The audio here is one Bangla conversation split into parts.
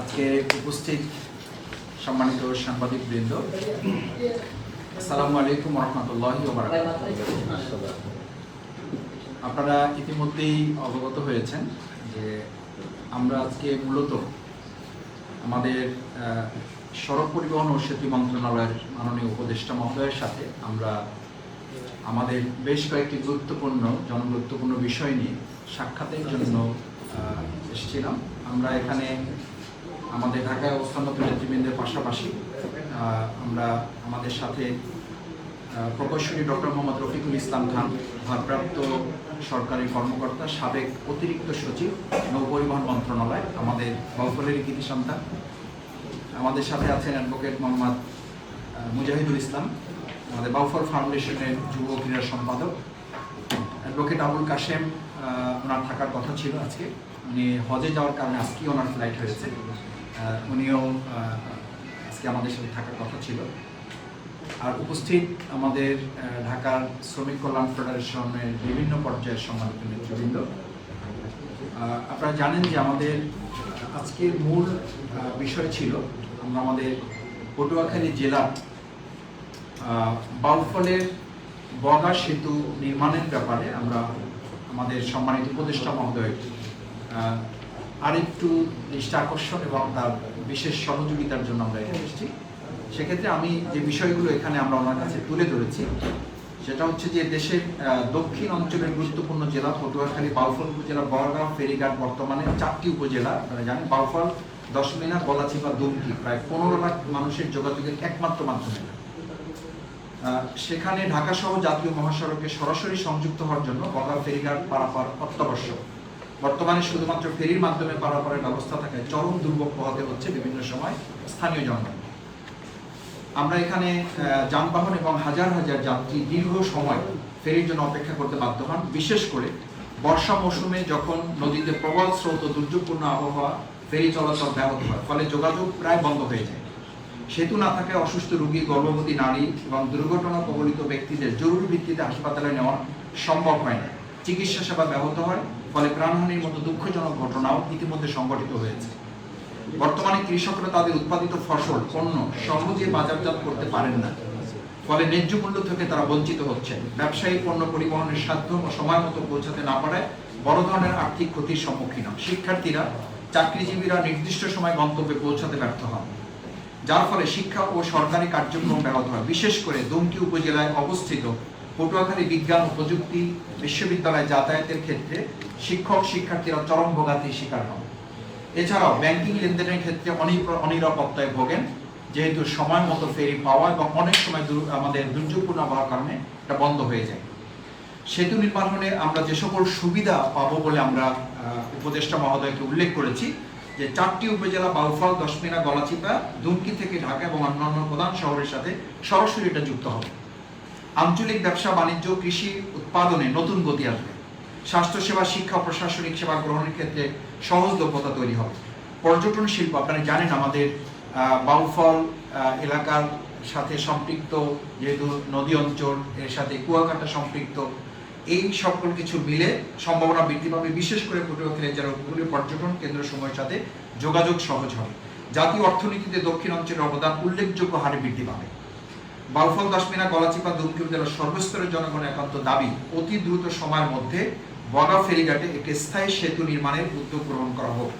আজকে উপস্থিত সম্মানিত সাংবাদিক বৃন্দ আসসালামু আলাইকুম আপনারা ইতিমধ্যেই অবগত হয়েছেন যে আমরা আজকে মূলত আমাদের সড়ক পরিবহন ও সেতু মন্ত্রণালয়ের মাননীয় উপদেষ্টা মহোদয়ের সাথে আমরা আমাদের বেশ কয়েকটি গুরুত্বপূর্ণ, জনগুরুত্বপূর্ণ বিষয় নিয়ে সাক্ষাতের জন্য এসেছিলাম। আমরা এখানে আমাদের ঢাকায় অবস্থানরত নেতৃবৃন্দের পাশাপাশি আমরা আমাদের সাথে প্রকৌশলী ডক্টর মোহাম্মদ রফিকুল ইসলাম খান, ভারপ্রাপ্ত সরকারি কর্মকর্তা, সাবেক অতিরিক্ত সচিব, নৌ পরিবহন মন্ত্রণালয়, আমাদের বাউফলের কৃতি সন্তান আমাদের সাথে আছেন অ্যাডভোকেট মোহাম্মদ মুজাহিদুল ইসলাম। আমাদের বাউফল ফাউন্ডেশনের যুব ক্রীড়া সম্পাদক, অ্যাডভোকেট আবুল কাশেম ওনার থাকার কথা ছিল আজকে। উনি হজে যাওয়ার কারণে আজকেই ওনার ফ্লাইট হয়েছে। উনিও আজকে আমাদের সাথে থাকার কথা ছিল। আর উপস্থিত আমাদের ঢাকার শ্রমিক কল্যাণ ফেডারেশনের বিভিন্ন পর্যায়ের সম্মানিত নেতৃবৃন্দ। আপনারা জানেন যে আমাদের আজকের মূল বিষয় ছিল আমরা আমাদের পটুয়াখালী জেলার বাউফলের বগা সেতু নির্মাণের ব্যাপারে আমরা আমাদের সম্মানিত উপদেষ্টা মহোদয় আরেকটু দৃষ্টি আকর্ষণ এবং তার বিশেষ সহযোগিতার জন্য আমরা এখানে এসেছি। সেক্ষেত্রে আমি যে বিষয়গুলো এখানে আমরা ওনার কাছে তুলে ধরেছি, সেটা হচ্ছে যে দেশের দক্ষিণ অঞ্চলের গুরুত্বপূর্ণ জেলা পটুয়াখালী, বাউফল উপজেলা বড়গাঁও ফেরিঘাট বর্তমানে চারটি উপজেলা, আপনারা জানেন বাউফল, দশমিনা, গলাচিপা, দুমকি, প্রায় পনেরো লাখ মানুষের যোগাযোগের একমাত্র মাধ্যম সেখানে ঢাকা সহ জাতীয় মহাসড়কে সরাসরি সংযুক্ত হওয়ার জন্য বগা ফেরিঘাট পারাপার অত্যাবশ্যক। বর্তমানে শুধুমাত্র ফেরির মাধ্যমে পারাপারের ব্যবস্থা থাকায় চরম দুর্ভোগ পোহাতে হচ্ছে বিভিন্ন সময় স্থানীয় জনগণ। আমরা এখানে যানবাহন এবং হাজার হাজার যাত্রী দীর্ঘ সময় ফেরির জন্য অপেক্ষা করতে বাধ্য হন। বিশেষ করে বর্ষা মৌসুমে যখন নদীতে প্রবল স্রোত ও দুর্যোগপূর্ণ আবহাওয়া ফেরি চলাচল ব্যাহত হয়, ফলে যোগাযোগ প্রায় বন্ধ হয়ে যায়। সেতু না থাকায় অসুস্থ রোগী, গর্ভবতী নারী এবং দুর্ঘটনা কবলিত ব্যক্তিদের জরুরি ভিত্তিতে হাসপাতালে নেওয়া সম্ভব হয় না। চিকিৎসা সেবা ব্যাহত হয়, ফলে প্রাণহানির মতো দুঃখজনক ঘটনাও ইতিমধ্যে সংঘটিত হয়েছে। বর্তমানে কৃষকরা তাদের উৎপাদিত ফসল, পণ্য সহজে বাজারজাত করতে পারেন না। ফলে ন্যায্য মূল্য থেকে তারা বঞ্চিত হচ্ছেন। ব্যবসায়ী পণ্য পরিবহনের সাধ্য ও সময় মতো পৌঁছাতে না পারায় বড় ধরনের আর্থিক ক্ষতির সম্মুখীন শিক্ষার্থীরা, চাকরিজীবীরা নির্দিষ্ট সময় গন্তব্যে পৌঁছাতে ব্যর্থ হন। যার ফলে শিক্ষা ও সরকারি কার্যক্রম ব্যাহত হয়। বিশেষ করে দুমকি উপজেলায় অবস্থিত পটুয়াখালী বিজ্ঞান ও প্রযুক্তি বিশ্ববিদ্যালয়ে যাতায়াতের ক্ষেত্রে শিক্ষক শিক্ষার্থীরা চরম ভোগান্তির শিকার হন। এছাড়াও ব্যাংকিং লেনদেনের ক্ষেত্রে অনি- অনিরাপত্তায় ভোগেন, যেহেতু সময় মতো ফেরি পাওয়া এবং অনেক সময় দূর- আমাদের দুর্যোগপূর্ণ হওয়ার কারণে এটা বন্ধ হয়ে যায়। সেতু নির্মাণে আমরা যে সকল সুবিধা পাবো বলে আমরা উপদেষ্টা মহোদয়কে উল্লেখ করেছি যে চারটি উপজেলা বাউফল, দশমিনা, গলাচিপা, দুমকি থেকে ঢাকা এবং অন্যান্য প্রধান শহরের সাথে সরাসরি এটা যুক্ত হবে। আঞ্চলিক ব্যবসা, বাণিজ্য, কৃষি উৎপাদনে নতুন গতি আসবে। স্বাস্থ্যসেবা, শিক্ষা, প্রশাসনিক সেবা গ্রহণের ক্ষেত্রে সহজলভ্যতা তৈরি হবে। পর্যটন শিল্প, আপনারা জানেন আমাদের বাউফল এলাকার সাথে সম্পৃক্ত, যেহেতু নদী অঞ্চল, এর সাথে কুয়াকাটা সম্পৃক্ত এই সকল কিছু মিলে সম্ভাবনা বৃদ্ধি পাবে। বিশেষ করে পটুয়াখালী যারা উপকূলীয় পর্যটন কেন্দ্র সময়ের সাথে যোগাযোগ সহজ হবে। জাতীয় অর্থনীতিতে দক্ষিণ অঞ্চলের অবদান উল্লেখযোগ্য হারে বৃদ্ধি পাবে। বাউফল দশমিনা গলাচিপা দুমকি উপজেলার সর্বস্তরের জনগণের একান্ত দাবি, অতি দ্রুত সময়ের মধ্যে বগা ফেরিঘাটে একটি স্থায়ী সেতু নির্মাণের উদ্যোগ গ্রহণ করা হোক।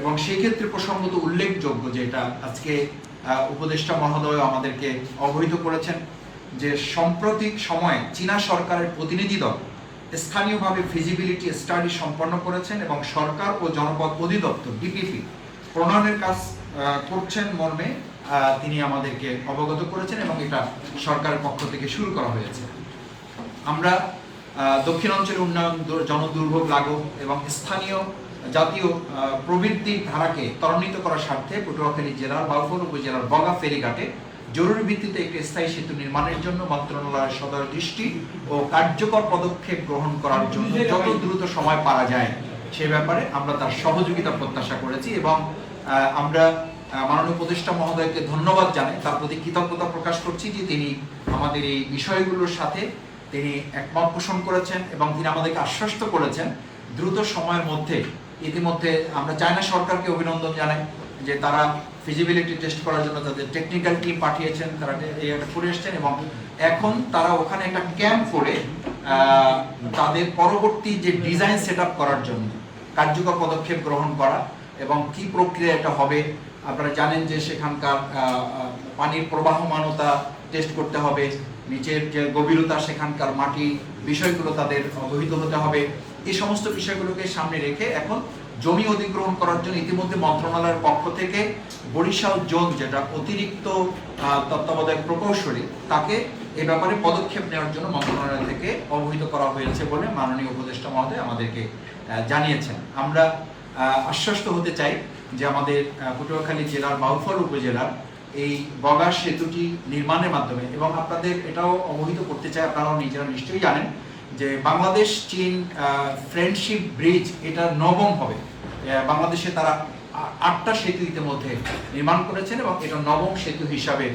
এবং সেই ক্ষেত্রে প্রসঙ্গত উল্লেখযোগ্য যেটা আজকে উপদেষ্টা মহোদয় আমাদেরকে অবহিত করেছেন। যে সাম্প্রতিক সময়ে চীনা সরকারের প্রতিনিধি দল স্থানীয়ভাবে ফিজিবিলিটি স্টাডি সম্পন্ন করেছেন এবং সরকার ও জনপদ অধিদপ্তর ডিপিপি প্রণয়নের কাজ করছেন মর্মে তিনি আমাদেরকে অবগত করেছেন এবং এটা সরকারের পক্ষ থেকে শুরু করা হয়েছে। আমরা দক্ষিণ অঞ্চলের উন্নয়ন জনদুর্ভোগ লাঘব এবং স্থানীয় জাতীয় আহ, প্রবৃদ্ধির ধারাকে ত্বরান্বিত করার স্বার্থে পটুয়াখালী জেলার বাউফল উপজেলার বগা ফেরিঘাটে জরুরি ভিত্তিতে একটি স্থায়ী সেতু নির্মাণের জন্য মন্ত্রণালয়ের সদর দৃষ্টি ও কার্যকর পদক্ষেপ গ্রহণ করার জন্য যত দ্রুত সময় পারা যায় সে ব্যাপারে আমরা তার সহযোগিতা প্রত্যাশা করেছি এবং আমরা মাননীয় উপদেষ্টা মহোদয়কে ধন্যবাদ জানাই। তার প্রতি কৃতজ্ঞতা প্রকাশ করছি যে তিনি আমাদের এই বিষয়গুলোর সাথে তিনি একমত পোষণ করেছেন এবং তিনি আমাদেরকে আশ্বস্ত করেছেন দ্রুত সময়ের মধ্যে। ইতিমধ্যে আমরা চায়না সরকারকে অভিনন্দন জানাই যে তারা ফিজিবিলিটি টেস্ট করার জন্য তাদের টেকনিক্যাল টিম পাঠিয়েছেন, তারা এই করে এসছেন এবং এখন তারা ওখানে একটা ক্যাম্প করে তাদের পরবর্তী যে ডিজাইন সেট করার জন্য কার্যকর পদক্ষেপ গ্রহণ করা এবং কি প্রক্রিয়া এটা হবে, আপনারা জানেন যে সেখানকার পানির প্রবাহমানতা টেস্ট করতে হবে, নিচের যে গভীরতা সেখানকার মাটি বিষয়গুলো তাদের অবহিত হতে হবে, এই সমস্ত বিষয়গুলোকে সামনে রেখে এখন জমি অধিগ্রহণ করার জন্য ইতিমধ্যে মন্ত্রণালয়ের পক্ষ থেকে বরিশাল জোন, যেটা অতিরিক্ত তত্ত্বাবধায়ক প্রকৌশলী, তাকে এ ব্যাপারে পদক্ষেপ নেওয়ার জন্য মন্ত্রণালয় থেকে অবহিত করা হয়েছে বলে মাননীয় উপদেষ্টা মহোদয় আমাদেরকে জানিয়েছেন। আমরা আশ্বস্ত হতে চাই যে আমাদের পটুয়াখালী জেলার বাউফল উপজেলার এই বগার সেতুটি নির্মাণের মাধ্যমে এবং আপনাদের এটাও অবহিত করতে চাই, আপনারাও নিজেরা নিশ্চয়ই জানেন যে বাংলাদেশ চীন ফ্রেন্ডশিপ ব্রিজ এটা নবম হবে। বাংলাদেশে তারা আটটা সেতু ইতিমধ্যে নির্মাণ করেছেন এবং এটা নবম সেতু হিসাবে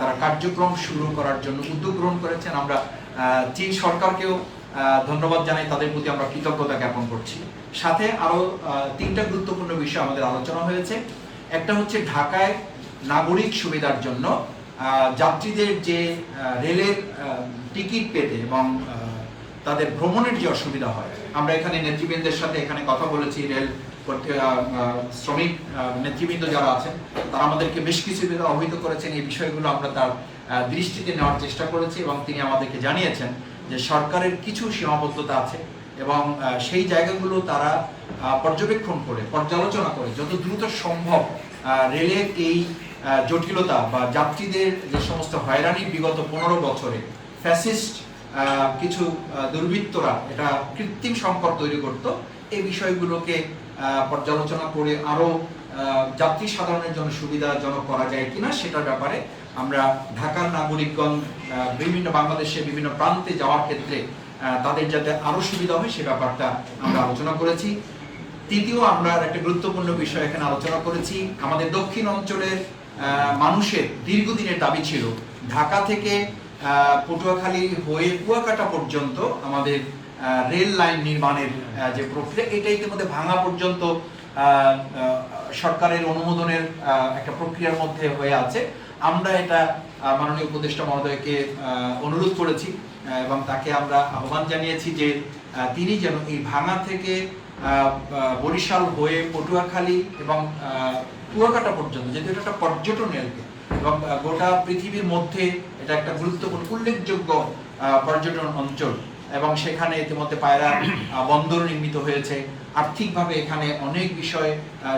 তারা কার্যক্রম শুরু করার জন্য উদ্যোগ গ্রহণ করেছেন। আমরা চীন সরকারকেও ধন্যবাদ জানাই তাদের প্রতি আমরা কৃতজ্ঞতা জ্ঞাপন করছি। সাথে আরও আহ, তিনটা গুরুত্বপূর্ণ বিষয় আমাদের আলোচনা হয়েছে। একটা হচ্ছে ঢাকায় নাগরিক সুবিধার জন্য যাত্রীদের যে রেলের টিকিট পেতে এবং তাদের ভ্রমণের যে অসুবিধা হয়। আমরা এখানে নেতৃবৃন্দের সাথে এখানে কথা বলেছি, রেল শ্রমিক নেতৃবৃন্দ যারা আছেন, তারা আমাদেরকে বেশ কিছু অবহিত করেছেন। এই বিষয়গুলো আমরা তার দৃষ্টিতে নেওয়ার চেষ্টা করেছি এবং তিনি আমাদেরকে জানিয়েছেন যে সরকারের কিছু সীমাবদ্ধতা আছে এবং সেই জায়গাগুলো তারা পর্যবেক্ষণ করে, পর্যালোচনা করে যত দ্রুত সম্ভব রেলের এই জটিলতা বা যাত্রীদের যে সমস্ত হয়রানি বিগত পনেরো বছরে, ফ্যাসিস্ট কিছু দুর্বৃত্তরা এটা কৃত্রিম সংকট তৈরি করত। এই বিষয়গুলোকে পর্যালোচনা করে আরও আহ, যাত্রী সাধারণের জন্য সুবিধাজনক করা যায় কিনা সেটার ব্যাপারে আমরা ঢাকার নাগরিকগণ বিভিন্ন বাংলাদেশে বিভিন্ন প্রান্তে যাওয়ার ক্ষেত্রে তাদের যাতে আরও সুবিধা হয় সে ব্যাপারটা আমরা আলোচনা করেছি। তৃতীয় আমরা একটা গুরুত্বপূর্ণ বিষয় এখানে আলোচনা করেছি। আমাদের দক্ষিণ অঞ্চলের মানুষের দীর্ঘদিনের দাবি ছিল ঢাকা থেকে পটুয়াখালী হয়ে কুয়াকাটা পর্যন্ত আমাদের রেল লাইন নির্মাণের যে প্রক্রিয়া, এটা ইতিমধ্যে ভাঙা পর্যন্ত সরকারের অনুমোদনের একটা প্রক্রিয়ার মধ্যে হয়ে আছে। আমরা এটা মাননীয় উপদেষ্টা মহোদয়কে অনুরোধ করেছি এবং তাকে আমরা আহ্বান জানিয়েছি যে তিনি যেন এই ভাঙা থেকে বরিশাল হয়ে পটুয়াখালী এবং কুয়াকাটা পর্যন্ত, যেহেতু এটা একটা পর্যটন এলাকা এবং গোটা পৃথিবীর মধ্যে এটা একটা গুরুত্বপূর্ণ, উল্লেখযোগ্য পর্যটন অঞ্চল। এবং সেখানে ইতিমধ্যে পায়রা বন্দর নির্মিত হয়েছে। আর্থিকভাবে এখানে অনেক বিষয়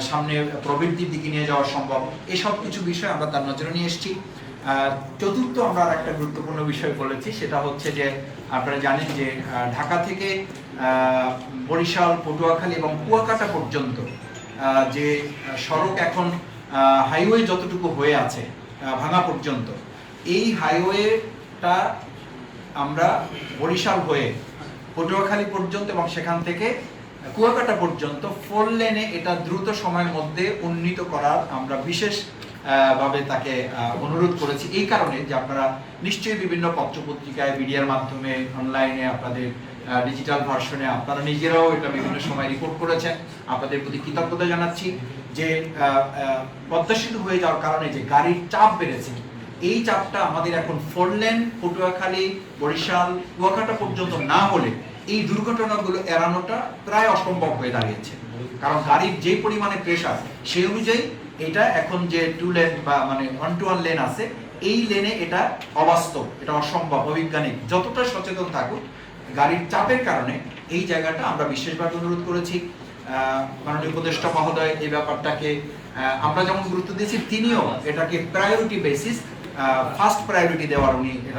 সামনে প্রবৃদ্ধির দিকে নিয়ে যাওয়া সম্ভব। এসব কিছু বিষয় আমরা তার নজরে নিয়ে এসেছি। চতুর্থ আমরা একটা গুরুত্বপূর্ণ বিষয় বলেছি, সেটা হচ্ছে যে আপনারা জানেন যে ঢাকা থেকে বরিশাল, পটুয়াখালী এবং কুয়াকাটা পর্যন্ত যে সড়ক এখন হাইওয়ে যতটুকু হয়ে আছে ভাঙা পর্যন্ত এই হাইওয়েটা আমরা বরিশাল হয়ে পটুয়াখালী পর্যন্ত এবং সেখান থেকে কুয়াকাটা পর্যন্ত ফোর লেনে এটা দ্রুত সময়ের মধ্যে উন্নীত করার আমরা বিশেষ ভাবে তাকে অনুরোধ করেছি। এই কারণে যে আপনারা নিশ্চয়ই বিভিন্ন পত্রপত্রিকায়, মিডিয়ার মাধ্যমে অনলাইনে আপনাদের ডিজিটাল ভার্সনে আপনারা নিজেরাও এটা বিভিন্ন সময় রিপোর্ট করেছেন। আপনাদের প্রতি কৃতজ্ঞতা জানাচ্ছি যে পদ্মা হয়ে যাওয়ার কারণে যে গাড়ির চাপ বেড়েছে এই চাপটা আমাদের এখন ফোর লেন পটুয়াখালী, বরিশাল, কুয়াকাটা পর্যন্ত না হলে এই দুর্ঘটনাগুলো এড়ানোটা প্রায় অসম্ভব হয়ে দাঁড়িয়েছে। কারণ গাড়ির যে পরিমাণে প্রেশার সেই অনুযায়ী এটা এখন যে টু লেন বা মানে ওয়ান টু ওয়ান লেন আছে, এই লেনে এটা অবাস্তব, এটা অসম্ভব, অবৈজ্ঞানিক। যতটা সচেতন থাকুক, গাড়ির চাপের কারণে এই জায়গাটা আমরা বিশেষভাবে অনুরোধ করেছি। মাননীয় উপদেষ্টা মহোদয়, এই ব্যাপারটাকে আমরা যেমন গুরুত্ব দিয়েছি, তিনিও এটাকে প্রায়োরিটি বেসিস ফার্স্ট প্রায়োরিটি দেওয়ার উনি এ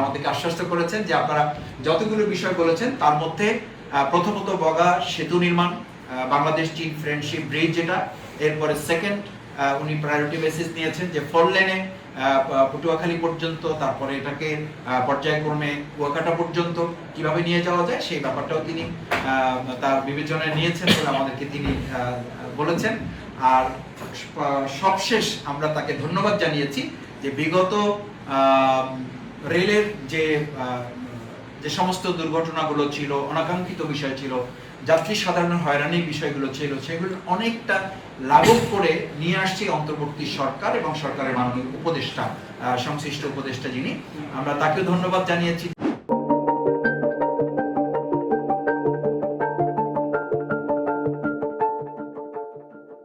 আমাদেরকে আশ্বস্ত করেছেন যে আপনারা যতগুলো বিষয় বলেছেন, তার মধ্যে প্রথমত বগা সেতু নির্মাণ বাংলাদেশ চীন ফ্রেন্ডশিপ ব্রিজ যেটা, এরপরে সেকেন্ড উনি প্রায়োরিটি বেসিস নিয়েছেন যে ফোর লেনে পটুয়াখালী পর্যন্ত, তারপরে এটাকে পর্যায়ক্রমে কুয়াকাটা পর্যন্ত কীভাবে নিয়ে যাওয়া যায়, সেই ব্যাপারটাও তিনি তার বিবেচনায় নিয়েছেন বলে আমাদেরকে তিনি বলেছেন। আর সবশেষ আমরা তাকে ধন্যবাদ জানিয়েছি যে বিগত রেলের যে যে সমস্ত দুর্ঘটনাগুলো ছিল, অনাকাঙ্ক্ষিত বিষয় ছিল, যাত্রী সাধারণ হয়রানির বিষয়গুলো ছিল, সেগুলো অনেকটা লাঘব করে নিয়ে আসছে অন্তর্বর্তী সরকার এবং সরকারের মাননীয় উপদেষ্টা সংশ্লিষ্ট উপদেষ্টা যিনি। আমরা তাকে ধন্যবাদ জানিয়েছি।